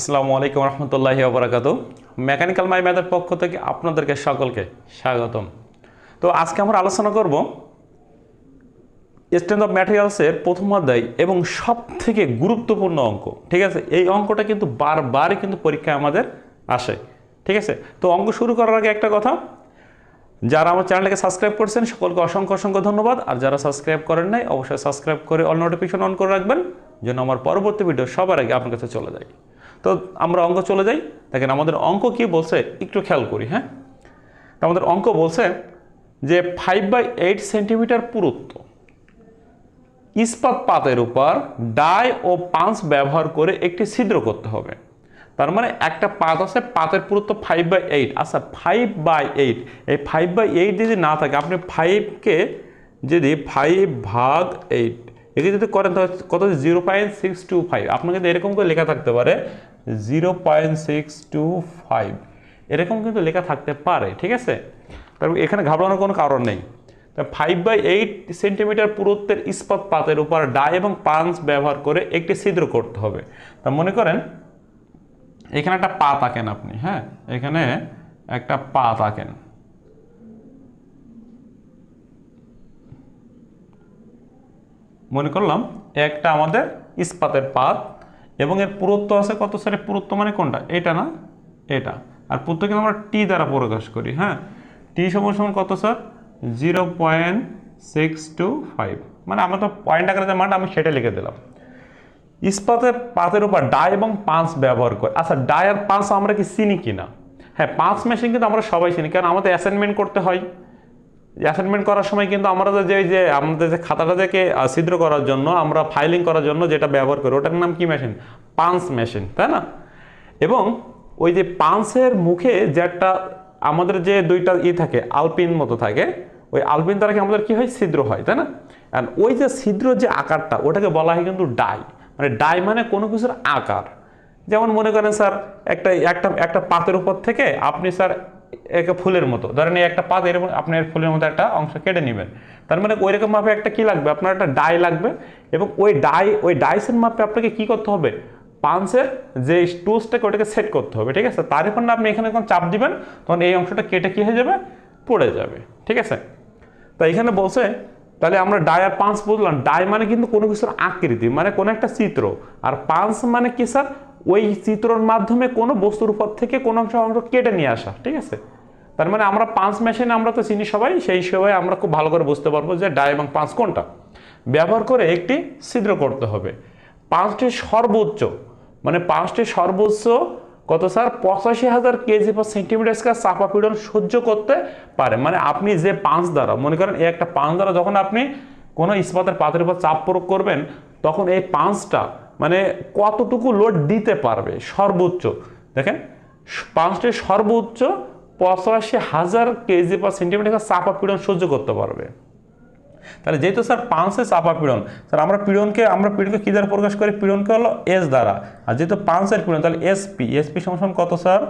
আসসালামু আলাইকুম রহমতুল্লাহি আবরাকাত মেকানিক্যাল মাই ম্যাথের পক্ষ থেকে আপনাদেরকে সকলকে স্বাগতম। তো আজকে আমরা আলোচনা করব স্ট্রেন্থ অফ ম্যাটেরিয়ালসের প্রথম অধ্যায় এবং সব থেকে গুরুত্বপূর্ণ অঙ্ক, ঠিক আছে? এই অঙ্কটা কিন্তু বারবারই কিন্তু পরীক্ষায় আমাদের আসে, ঠিক আছে? তো অঙ্ক শুরু করার আগে একটা কথা, যারা আমার চ্যানেলটাকে সাবস্ক্রাইব করছেন, সকলকে অসংখ্য অসংখ্য ধন্যবাদ। আর যারা সাবস্ক্রাইব করেন নাই, অবশ্যই সাবস্ক্রাইব করে অল নোটিফিকেশন অন করে রাখবেন, যেন আমার পরবর্তী ভিডিও সবার আগে আপনার কাছে চলে যায়। তো আমরা অঙ্ক চলে যাই। দেখেন আমাদের অঙ্ক কি বলছে? একটু খেয়াল করি হ্যাঁ? আমাদের অঙ্ক বলছে যে ফাইভ বাই এইট সেন্টিমিটার পুরুত্ব ইস্পাত পাতের উপর ডাই ও পাঁচ ব্যবহার করে একটি ছিদ্র করতে হবে। তার মানে একটা পাত আছে, পাতের পুরুত্ব ফাইভ বাই এইট আচ্ছা ফাইভ বাই এইট এই ফাইভ বাই এইট যদি না থাকে, আপনি ফাইভকে যদি ফাইভ ভাগ এইট একে যদি করেন তাহলে কত? Zero point six two five আপনাকে এরকম করে লেখা থাকতে পারে zero point six two five এরকম কিন্তু লেখা থাকতে পারে, ঠিক আছে? তারপর এখানে ঘাবড়ানোর কোনো কারণ নেই। তা ফাইভ বাই এইট সেন্টিমিটার পুরুত্বের ইস্পাত পাতের উপর ডাই এবং পাঞ্চ ব্যবহার করে একটি ছিদ্র করতে হবে। তা মনে করেন, এখানে একটা পা আঁকেন আপনি হ্যাঁ? এখানে একটা পা আঁকেন মনে করলাম, একটা আমাদের ইস্পাতের পাত এবং এর পুরুত্ব আছে কত? স্যার পুরুত্ব মানে কোনটা? এটা না? এটা। আর পুরুত্ব কিন্তু আমরা টি দ্বারা প্রকাশ করি হ্যাঁ? টি সমান সমান কত sir zero point six two five মানে আমরা তো পয়েন্ট আকারে যে মানটা আমি সেটা লিখে দিলাম। ইস্পাতের পাতের উপর ডাই এবং পাঁচ ব্যবহার করে। আচ্ছা ডাই আর পাঁচ আমরা কি চিনি কিনা? হ্যাঁ পাঁচ মেশিন কিন্তু আমরা সবাই চিনি, কারণ আমাদের অ্যাসাইনমেন্ট করতে হয়। অ্যাসাইনমেন্ট করার সময় কিন্তু আমরা যে যে আমাদের যে খাতাটা থেকে ছিদ্র করার জন্য, আমরা ফাইলিং করার জন্য যেটা ব্যবহার করি, ওটার নাম কি মেশিন পাঁচ মেশিন তাই না? এবং ওই যে পাঁচের মুখে যে একটা আমাদের যে দুইটা ই থাকে আলপিন মতো থাকে, ওই আলপিন দ্বারা কি আমাদের কি হয়? ছিদ্র হয়, তাই না? আর ওই যে ছিদ্র যে আকারটা, ওটাকে বলা হয় কিন্তু ডাই মানে ডাই মানে কোনো কিছুর আকার। যেমন মনে করেন, স্যার, একটা একটা একটা পাতের উপর থেকে আপনি, স্যার একে ফুলের মতো। ধরেন এই একটা পাত এরকম, আপনি এর ফুলের মতো একটা অংশ কেটে নেবেন। তার মানে ওই রকম মাপে একটা কি লাগবে? আপনার একটা ডাই লাগবে এবং ওই ডাই, ওই ডাইসের মাপে আপনাকে কি করতে হবে? পাঞ্চের যে টুলসটাকে ওটাকে সেট করতে হবে, ঠিক আছে? তার উপর না আপনি এখানে যখন চাপ দিবেন, তখন এই অংশটা কেটে কি হয়ে যাবে? পড়ে যাবে, ঠিক আছে? তা এখানে বলছে, তাহলে আমরা ডাই আর পাঁচ বুঝলাম। ডাই মানে কিন্তু কোনো কিছুর আকৃতি মানে কোনো একটা চিত্র। আর পাঁচ মানে কি স্যার? ওই চিত্রর মাধ্যমে কোনো বস্তুর উপর থেকে কোনো অংশ অংশ কেটে নিয়ে আসা, ঠিক আছে? তার মানে আমরা পাঁচ মেশিনে আমরা তো চিনি সবাই, সেই হিসেবে আমরা খুব ভালো করে বুঝতে পারব যে ডাই এবং পাঁচ কোনটা। ব্যবহার করে একটি ছিদ্র করতে হবে। পাঁচটি সর্বোচ্চ মানে পাঁচটি সর্বোচ্চ কত স্যার? পঁচাশি হাজার কেজি পার সেন্টিমিটার স্কোয়ার চাপা পীড়ন সহ্য করতে পারে। মানে আপনি যে পাঁচ দ্বারা, মনে করেন এই একটা পাঁচ দ্বারা যখন আপনি কোনো ইস্পাতের পাতের উপর চাপ প্রয়োগ করবেন, তখন এই পাঁচটা মানে কতটুকু লোড দিতে পারবে? সর্বোচ্চ। দেখেন, পাঁচটি সর্বোচ্চ পঁচাশি হাজার কেজি পার সেন্টিমিটার চাপা পীড়ন সহ্য করতে পারবে। তাহলে যেহেতু স্যার পাঁচে চাপা পীড়ন, স্যার আমরা পীড়নকে আমরা পীড়নকে কী দ্বারা প্রকাশ করি? পীড়নকে হলো এস দ্বারা। আর যেহেতু পাঁচের পীড়ন, তাহলে এসপি এসপি সমান কত, স্যার?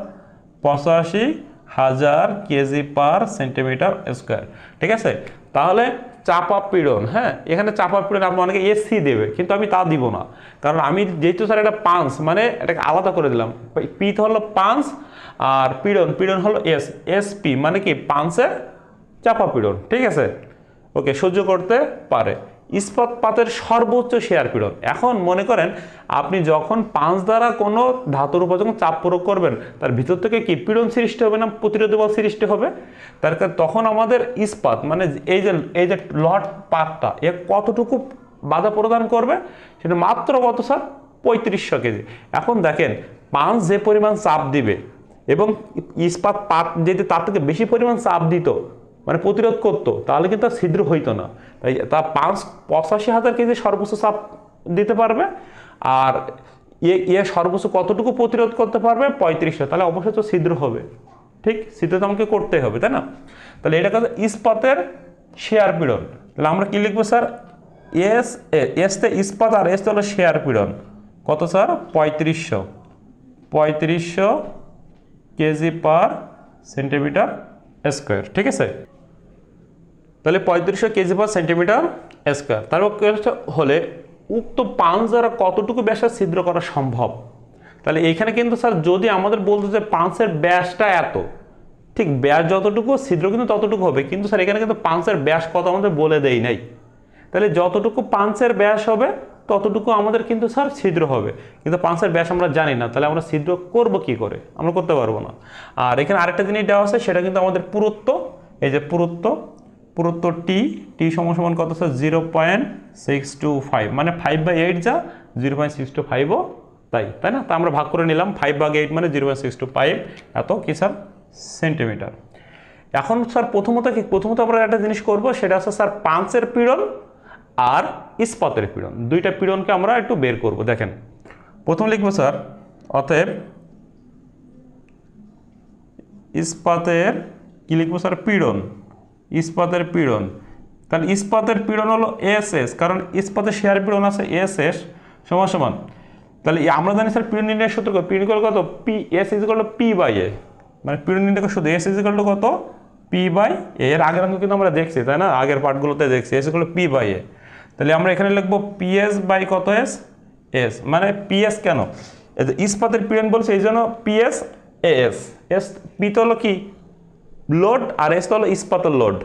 পঁচাশি হাজার কেজি পার সেন্টিমিটার স্কোয়ার। ঠিক আছে? তাহলে চাপা পীড়ন হ্যাঁ? এখানে চাপা পীড়ন আপনি অনেকে এসসি দেবে, কিন্তু আমি তা দিব না। কারণ আমি যেহেতু স্যার এটা পাঁচ মানে এটাকে আলাদা করে দিলাম। পিত হলো পাঁচ আর পীড়ন পীড়ন হলো এস এসপি মানে কি? পাঁচের চাপা পীড়ন, ঠিক আছে? ওকে, সহ্য করতে পারে। ইস্পাত পাতের সর্বোচ্চ শেয়ার পীড়ন। এখন মনে করেন, আপনি যখন পাঁচ দ্বারা কোনো ধাতুর উপর যখন চাপ প্রয়োগ করবেন, তার ভিতর থেকে কি পীড়ন সৃষ্টি হবে না প্রতিরোধ বল সৃষ্টি হবে? তার কারণ তখন আমাদের ইস্পাত মানে এই যে এই যে লট পাতটা, এ কতটুকু বাধা প্রদান করবে? সেটা মাত্র কত স্যার? পঁয়ত্রিশশো কেজি। এখন দেখেন, পাঁচ যে পরিমাণ চাপ দিবে এবং ইস্পাত পাত যদি তার থেকে বেশি পরিমাণ চাপ দিত মানে প্রতিরোধ করতো, তাহলে কিন্তু আর ছিদ্র হইতো না। তাই তা পাঁচ, পঁচাশি হাজার কেজি সর্বোচ্চ চাপ দিতে পারবে, আর ইয়ে ইয়ে সর্বোচ্চ কতটুকু প্রতিরোধ করতে পারবে? পঁয়ত্রিশশো তাহলে অবশ্যই তো ছিদ্র হবে। ঠিক? ছিদ্র তো আমাকে করতে হবে, তাই না? তাহলে এটা কথা ইস্পাতের শেয়ার পীড়ন। তাহলে আমরা কি লিখব, স্যার? এস এসতে ইস্পাত আর এসতে হলো শেয়ার পীড়ন। কত, স্যার? পঁয়ত্রিশশো। পঁয়ত্রিশশো কেজি পার সেন্টিমিটার স্কোয়ার। ঠিক আছে? তাহলে পঁয়ত্রিশশো কেজি পার সেন্টিমিটার স্কোয়ার তারপর হলে, উক্ত পাঁচ দ্বারা কতটুকু ব্যাসের ছিদ্র করা সম্ভব? তাহলে এইখানে কিন্তু স্যার যদি আমাদের বলতো যে পাঁচের ব্যাসটা এত, ঠিক ব্যাস যতটুকু ছিদ্র কিন্তু ততটুকু হবে, কিন্তু স্যার এখানে কিন্তু পাঁচের ব্যাস কত আমাদের বলে দেই নাই। তাহলে যতটুকু পাঁচের ব্যাস হবে, ততটুকু আমাদের কিন্তু স্যার ছিদ্র হবে। কিন্তু পাঁচের ব্যাস আমরা জানি না, তাহলে আমরা ছিদ্র করব কি করে? আমরা করতে পারব না। আর এখানে আরেকটা জিনিস দেওয়া আছে, সেটা কিন্তু আমাদের পুরুত্ব, এই যে পুরুত্ব পুরুত্ব টি টি সমান সমান কত sir? Zero point six two five মানে ফাইভ বাই এইট যা জিরো পয়েন্ট সিক্স টু ফাইভও তাই তাই না? তা আমরা ভাগ করে নিলাম। ফাইভ বাই এইট মানে zero point six two five এত কি স্যার? সেন্টিমিটার এখন স্যার প্রথমত কি, প্রথমত আমরা একটা জিনিস করব, সেটা হচ্ছে স্যার পাঁচের পীড়ন আর ইস্পাতের পীড়ন। দুইটা পীড়নকে আমরা একটু বের করব, দেখেন। প্রথম লিখব স্যার, অতএব ইস্পাতের, কি লিখব স্যার? পীড়ন। ইস্পাতের পীড়ন। তাহলে ইস্পাতের পীড়ন হলো এস এস কারণ ইস্পাতের শেয়ার পীড়ন আছে এস এস সমান সমান। তাহলে আমরা জানি স্যার পীড়ন নির্ণয়ের সূত্র পীড়ন কত? P S is to P by A মানে পীড়ন নির্ণয় শুধু এস ইজ টু কত? পি বাই এ এর আগের অঙ্ক কিন্তু আমরা দেখছি, তাই না? আগের পার্টগুলোতে দেখছি। S is P by A তাহলে আমরা এখানে লিখব পিএস বাই কত এস এস মানে পিএস কেন? এই যে ইস্পাতের পীড়ন বলছে, এই জন্য পিএস এস এস পি তো হলো কি? লোড আর এস হলো ইস্পাতের লোড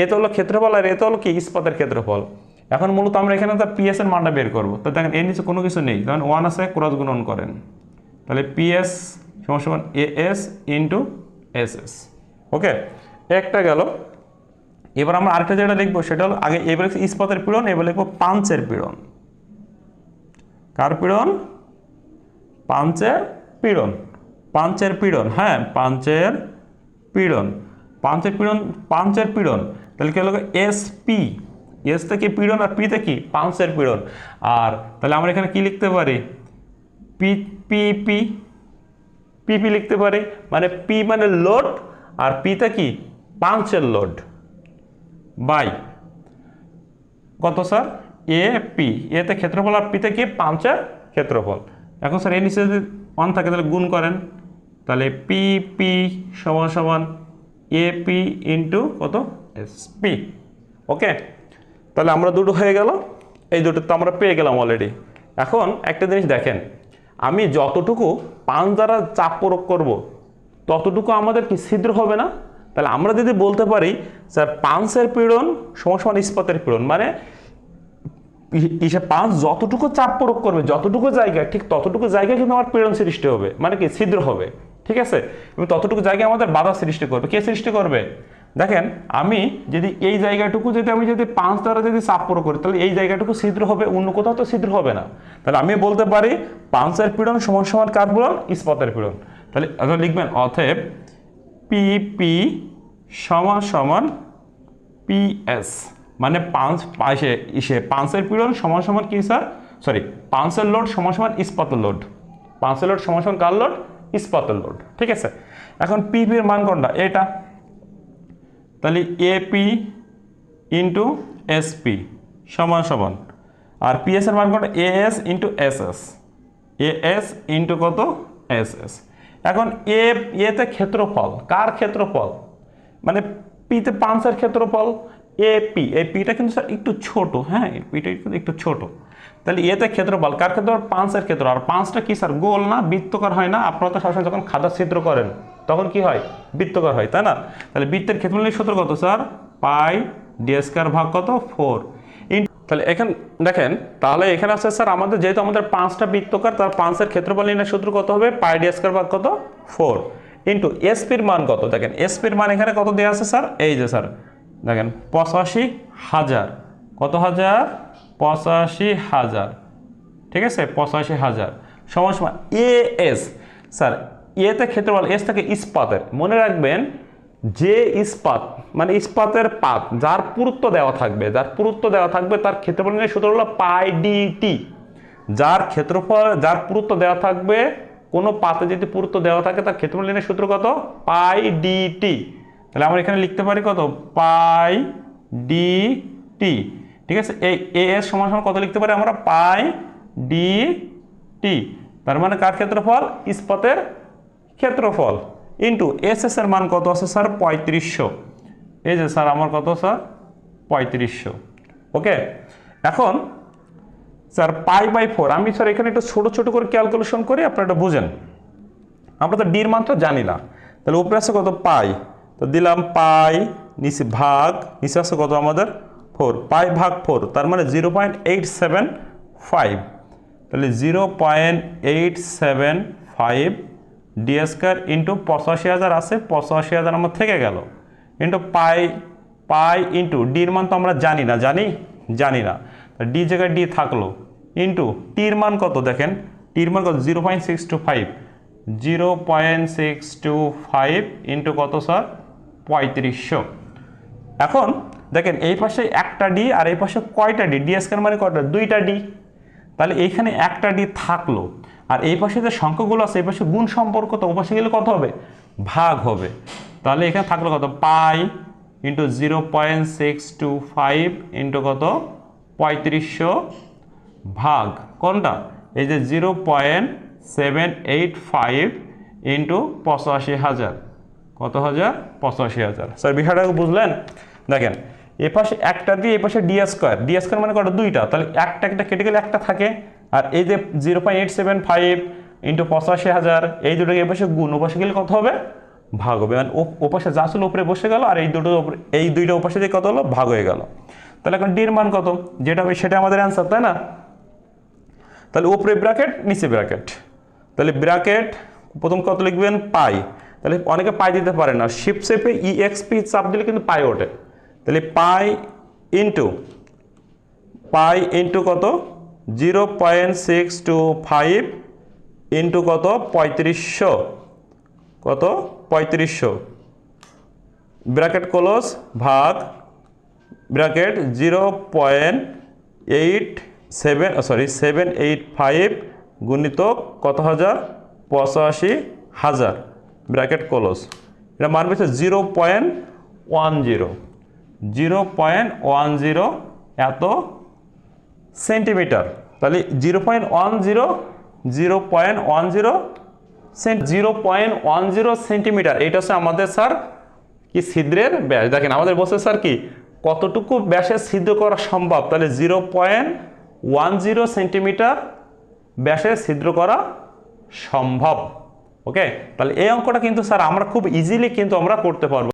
এ তো হলো ক্ষেত্রফল আর এ তো হলো কি? ইস্পাতের ক্ষেত্রফল। এখন মূলত আমরা এখানে তো পিএস এর মানটা বের করব। তো দেখেন, এর নিচে কোনো কিছু নেই। কারণ ওয়ান আছে ক্রস গুণন করেন। তাহলে পিএস সমান সমান A S into S S okay? একটা গেল। এবার আমরা আরেকটা যেটা লিখব সেটা হলো আগে এবার ইস্পাতের পীড়ন, এবার লিখব পাঞ্চের পীড়ন। কার পীড়ন? পাঞ্চের পীড়ন। পাঞ্চের পীড়ন হ্যাঁ পাঞ্চের পীড়ন, পাঞ্চের পীড়ন পাঞ্চের পীড়ন, তাহলে কি হলো এস পি এস থেকে পীড়ন আর পি থেকে পাঞ্চের পীড়ন। আর তাহলে আমরা এখানে কি লিখতে পারি? পি পি পি পিপি লিখতে পারি। মানে পি মানে লোড আর পিতে কি? পাঞ্চের লোড বাই কত স্যার এ পি এতে ক্ষেত্রফল আর পিতে কি? পাঞ্চের ক্ষেত্রফল। এখন স্যার এর নিচে যদি ওয়ান থাকে, তাহলে গুণ করেন। তাহলে পি পি সমান সমান এ পি ইন্টু কত? এস পি ওকে তাহলে আমরা দুটো হয়ে গেল। এই দুটো তো আমরা পেয়ে গেলাম অলরেডি এখন একটা জিনিস দেখেন। আমি যতটুকু পান দ্বারা চাপ প্রয়োগ করব, ততটুকু আমাদের কি ছিদ্র হবে না? তাহলে আমরা যদি বলতে পারি, স্যার, পাঁচের পীড়ন সমান সমান ইস্পাতের পীড়ন মানে পাঁচ যতটুকু চাপ প্রয়োগ করবে, যতটুকু জায়গায়, ঠিক ততটুকু জায়গায় কিন্তু আমার পীড়ন সৃষ্টি হবে মানে কি ছিদ্র হবে। ঠিক আছে? এবং ততটুকু জায়গায় আমাদের বাধা সৃষ্টি করবে। কে সৃষ্টি করবে? দেখেন, আমি যদি এই জায়গাটুকু যদি আমি যদি পাঁচ দ্বারা যদি চাপ করি, তাহলে এই জায়গাটুকু ছিদ্র হবে, অন্য কোথাও তো ছিদ্র হবে না। তাহলে আমি বলতে পারি, পাঁচের পীড়ন সমান সমান কার পীড়ন? ইস্পাতের পীড়ন। তাহলে লিখবেন, অতএব পি পি সমান সমান পিএস মানে পাঁচ পাশে ইসে, পাঁচের পীড়ন সমান সমান কি স্যার সরি পাঁচের লোড সমান সমান ইস্পাতের লোড পাঁচের লোড সমান সমান কার লোড ইস্পাতের লোড, ঠিক আছে? এখন পিপির মান কোনটা? এটা। তাহলে এপি ইন্টু এসপি সমান সমান। আর পিএস এর মান কোনটা? A S into S S A S into কত? এস এস এখন এ এতে ক্ষেত্রফল, কার ক্ষেত্রফল? মানে পিতে পাঁচের ক্ষেত্রফল এ পি এই পিটা কিন্তু স্যার একটু ছোট হ্যাঁ? এই পিটা কিন্তু একটু ছোট। তাহলে এতে ক্ষেত্রফল কার ক্ষেত্রফল পাঁচের ক্ষেত্র। আর পাঁচটা কি স্যার গোল না, বৃত্তকার হয় না? আপনারা তো সবসময় যখন খাদা ছিদ্র করেন, তখন কি হয়? বৃত্তকার হয়, তাই না? তাহলে বৃত্তের ক্ষেত্রফলের সূত্র কত স্যার পাই ডি স্কয়ার ভাগ কত? ফোর তাহলে এখানে, দেখেন, তাহলে এখানে আছে স্যার আমাদের যেহেতু আমাদের পাঁচটা বৃত্তকার, তার পাঁচের ক্ষেত্রফল নির্ণয় সূত্র কত হবে? পাই ডি স্কয়ার ভাগ কত? ফোর ইন্টু এসপির মান কত? দেখেন এসপির মান এখানে কত দেওয়া আছে স্যার এই যে স্যার দেখেন, পঁচাশি হাজার। কত হাজার? পঁচাশি হাজার। ঠিক আছে? পঁচাশি হাজার। সমান সমান এ এস স্যার, এতে ক্ষেত্রফল এস থেকে ইস্পাতের। মনে রাখবেন, যে ইস্পাত মানে ইস্পাতের পাত, যার পুরুত্ব দেওয়া থাকবে, যার পুরুত্ব দেওয়া থাকবে, তার ক্ষেত্রফল নিয়ে সূত্র হলো পাই ডিটি যার ক্ষেত্রফল, যার পুরুত্ব দেওয়া থাকবে, কোনো পাতে যদি পুরুত্ব দেওয়া থাকে, তার ক্ষেত্রফল নিয়ে সূত্র কত? পাই ডিটি তাহলে আমরা এখানে লিখতে পারি কত? পাই ডি টি ঠিক আছে? এই এ এস সমান সমান কত লিখতে পারি আমরা? পাই ডি টি তার মানে কার ক্ষেত্রফল? ইস্পাতের ক্ষেত্রফল। ইন্টু এস এস এর মান কত আছে, স্যার? পঁয়ত্রিশশো। এই যে, স্যার, আমার কত স্যার পঁয়ত্রিশশো। ওকে এখন, স্যার, পাই বাই ফোর। আমি, স্যার, এখানে একটু ছোট ছোট করে ক্যালকুলেশন করি, আপনারা এটা বুঝেন। আমরা তো ডির মানটা জানি না। তাহলে উপরে আছে কত? পাই। তো দিলাম পাই নিচে ভাগ নিচে আছে কত আমাদের? ফোর, পাই ভাগ ফোর, তার মানে zero point eight seven five. তাহলে zero point eight seven five D square into পঁচাশি হাজার আছে, পঁচাশি হাজার আমার থেকে গেল। ইন্টু পাই পাই ইন্টু ডির মান তো আমরা জানি না, জানি? জানি না। ডি জায়গায় ডি থাকল। ইন্টু টির মান কত দেখেন? টির মান কত? Zero point six two five. Zero point six two five into কত স্যার? পঁয়ত্রিশশো। এখন দেখেন এই পাশে একটা ডি আর এই পাশে কয়টা ডি ডি স্কোয়ার মানে কয়টা? দুইটা ডি তাহলে এইখানে একটা ডি থাকল। আর এই পাশে যে সংখ্যাগুলো আছে, এই পাশে গুণ সম্পর্ক, তো ও পাশে গেলে কত হবে? ভাগ হবে। তাহলে এখানে থাকল কত? Pi into zero point six two five into কত? পঁয়ত্রিশশো ভাগ। কোনটা? এই যে zero point seven eight five into পঁচাশি হাজার। কত হাজার? পঁচাশি হাজার। স্যার, বিষয়টা বুঝলেন? দেখেন, এ পাশে একটা দিয়ে, এ পাশে ডি স্কোয়ার ডি স্কোয়ার মানে কটা? দুইটা। তাহলে একটা একটা কেটে গেলে একটা থাকে। আর এই যে zero point eight seven five into পঁচাশি হাজার, এই দুটোকে এ পাশে গুণ, ও পাশে গেলে কত হবে? ভাগ হবে। মানে ও- ও যা ছিল উপরে বসে গেল, আর এই দুটো এই দুইটা ওপাশে দিয়ে কত হলো? ভাগ হয়ে গেল। তাহলে এখন ডির মান কত? যেটা হবে সেটা আমাদের অ্যান্সার তাই না? তাহলে উপরে ব্র্যাকেট নিচে ব্র্যাকেট তাহলে ব্র্যাকেট প্রথম কত লিখবেন? পাই। তাহলে অনেকে পাই দিতে পারে না। শিপ শেপে ইএক্সপি চাপ দিলে কিন্তু পাই ওঠে। তাহলে পাই ইন্টু পাই ইন্টু কত? Zero point six two five into কত? পঁয়ত্রিশশো। কত? পঁয়ত্রিশশো। ব্র্যাকেট ক্লোজ ভাগ bracket zero point eight seven sorry seven eight five গুণিত কত হাজার? পঁচাশি হাজার। ব্র্যাকেট ক্লোজ এটা মানবে হচ্ছে zero point one zero. Zero point one zero এত সেন্টিমিটার। তাহলে zero point one zero zero point one zero zero point one zero centimetre. এটা হচ্ছে আমাদের স্যার কি ছিদ্রের ব্যাস। দেখেন আমাদের বলছে স্যার কি, কতটুকু ব্যাসে ছিদ্র করা সম্ভব? তাহলে zero point one zero centimetre ব্যাসে ছিদ্র করা সম্ভব। ওকে তাহলে এই অঙ্কটা কিন্তু স্যার আমরা খুব ইজিলি কিন্তু আমরা করতে পারব।